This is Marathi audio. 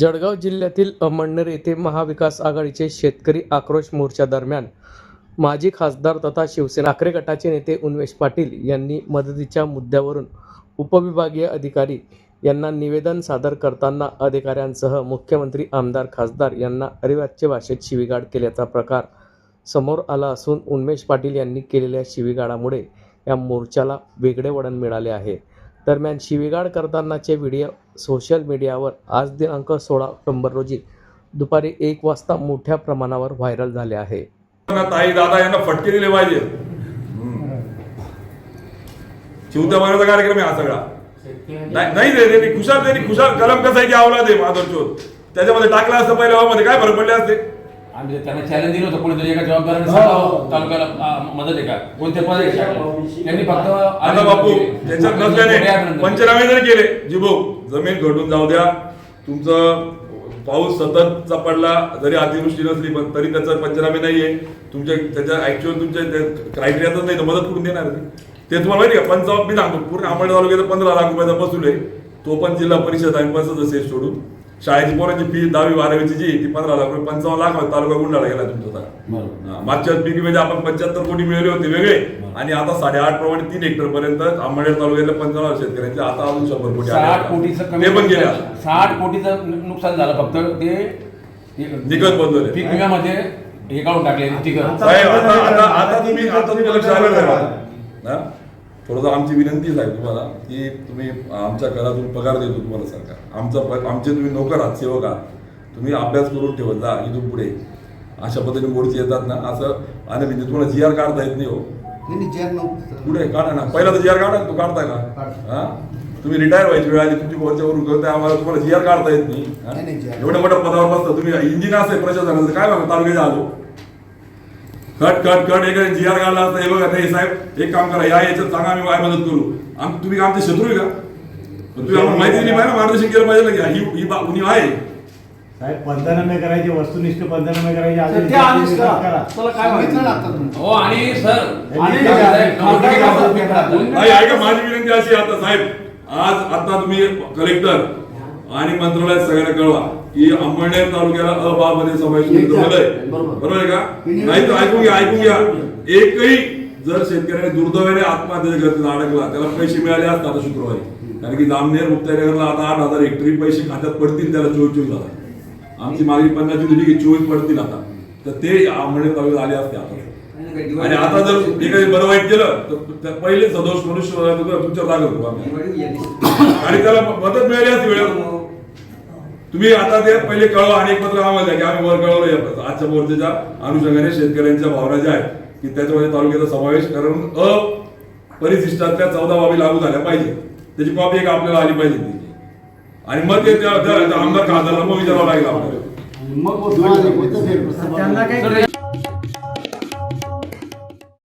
जळगाव जिल्ह्यातील अमळनेर येथे महाविकास आघाडीचे शेतकरी आक्रोश मोर्चा दरम्यान माजी खासदार तथा शिवसेना ठाकरे गटाचे नेते उन्मेष पाटील यांनी मदतीच्या मुद्द्यावरून उपविभागीय अधिकारी यांना निवेदन सादर करताना अधिकाऱ्यांसह मुख्यमंत्री आमदार खासदार यांना अरिवाच्य भाषेत शिवीगाड केल्याचा प्रकार समोर आला असून उन्मेष पाटील यांनी केलेल्या शिवीगाडामुळे या मोर्चाला वेगळे वळण मिळाले आहे. दरम्यान शिवीगाळ करतानाचे व्हिडिओ सोशल मीडियावर आज दिनांक सोळा ऑक्टोबर रोजी दुपारी एक वाजता मोठ्या प्रमाणावर व्हायरल झाले आहे. ताई दादा यांना फटके दिले पाहिजे. शिवत्या महिन्याचा कार्यक्रम आहे हा सगळा. नाही रे खुशाल त्यांनी खुशाल. कलम कसा आहे की आवला दे माधव त्याच्यामध्ये टाकला असतं पहिल्या मध्ये काय फरक पडले असते? आम्ही त्यांना चॅलेंज दिलं होतं कोणीतरी एका जबाबदाराने सांगावं तालुक्याला आ, मदत आहे का? कोणते पद आहे? त्यांनी फक्त आता बापू त्याच्यात नसल्याने पंचनामे जरी केले जिबो जमीन घडून जाऊ द्या. तुमचं पाऊस सततचा पडला जरी अतिवृष्टी नसली पण तरी त्याचा पंचनामे नाहीये. तुमच्या त्याच्या ऍक्च्युअल तुमच्या क्रायटेरियाच नाही तर मदत करून देणार ते. ते तुम्हाला माहिती का? पंचावन्न मी सांगतो पूर्ण अंबड तालुक्यात पंधरा लाख रुपयाचा बसूल आहे. तो पण जिल्हा परिषद आणि पंचायत सेस सोडून. शाळेची पोरांची फी दहावी बारावीची जी ती पंधरा लाख रुपये पंचावन्न लाख तालुका गुंडाळा गेला तुमचा. हा, मागच्या पिढीमध्ये आपण पंच्याहत्तर कोटी मिळवले होते वेगळे आणि आता साडेआठ प्रमाणे तीन हेक्टर पर्यंत आंबेडकर तालुक्यातल्या पंचावन्न शेतकऱ्यांचे आता अजून शंभर कोटी. साठ कोटीचं ते पण गेले. साठ कोटीचं नुकसान झालं फक्त ते निकष बदलले. पीक विम्यामध्ये हे काढून टाकले साहेब आता आता तुम्ही आता तुम्ही लक्ष आलं. हा? थोडंसं आमची विनंती आहे साहेब तुम्हाला की तुम्ही आमच्या घरातून पगार देतो तुम्हाला सरकार. आमचा प- आमचे तुम्ही नोकर आहात सेवक आहात. तुम्ही अभ्यास करून ठेवत जा इथून पुढे. अशा पद्धतीने मोर्चे येतात ना असं आणि म्हणजे तुम्हाला जी आर काढता येत नाही हो. पुढे काढा ना. पहिला तर जी आर काढा तो काढता का. हा? तुम्ही रिटायर व्हायची वेळ आली तुमची वरच्यावरून करताय आम्हाला तुम्हाला जी आर काढता येत नाही. एवढ्या मोठ्या पदावर बसता तुम्ही. इंजिन असेल प्रशासनाचं काय बघा तालुक्याच्या आलो कट कट कट एक जी आर असता हे बघा नाही साहेब एक काम करा या याच्यात सांगा आम्ही काय मदत करू. आम तुम्ही आमचे शत्रू आहे का? पण तुम्ही आम्हाला माहिती दिली पाहिजे ना, मार्गदर्शन केलं पाहिजे ना ही ही बा- उणीव आहे. साहेब पंधनामे करायचे वस्तुनिष्ठ पंधनामे करायचे ते करा. तुला काय माहिती? हो आणि सर आणि नाही ऐका माझी विनंती अशी आहे आता साहेब. आज आता तुम्ही कलेक्टर आणि मंत्रालयात सगळ्यांना कळवा की अंबळनेर तालुक्याला अ बा मध्ये झालंय बरोबर. बरोबर. आहे का? नाही तर ऐकून घ्या ऐकून घ्या. एकही जर शेतकऱ्याने दुर्दैवाने आत्महत्या करतील अडकला त्याला पैसे मिळाले असतात आता शुक्रवारी. कारण की जामनेर मुक्ताईनगरला आता आठ हजार हेक्टरी पैसे खात्यात पडतील त्याला चोवीस चोवीस हजार. आमची मागणी पन्नास होती की चोवीस पडतील आता. तर ते अंबळनेर तालुक्यात आले असते आता. आणि आता जर एखादी बरं वाईट केलं तर पहिले सदोष मनुष्य तुमच्या जागा आणि त्याला मदत मिळाली असती वेळेवर. तुम्ही आता ते पहिले कळवा आणि एक पत्र आम्हाला द्या की आम्ही वर कळवलं या आजच्या मोर्चाच्या अनुषंगाने शेतकऱ्यांच्या भावना ज्या आहेत की त्याच्यामध्ये तालुक्याचा समावेश करून अ परिशिष्टातल्या चौदा बाबी लागू झाल्या पाहिजे. त्याची कॉपी एक आपल्याला आली पाहिजे आणि मग ते आमदार खासदाराला मग विचारावं लागेल आपल्याला.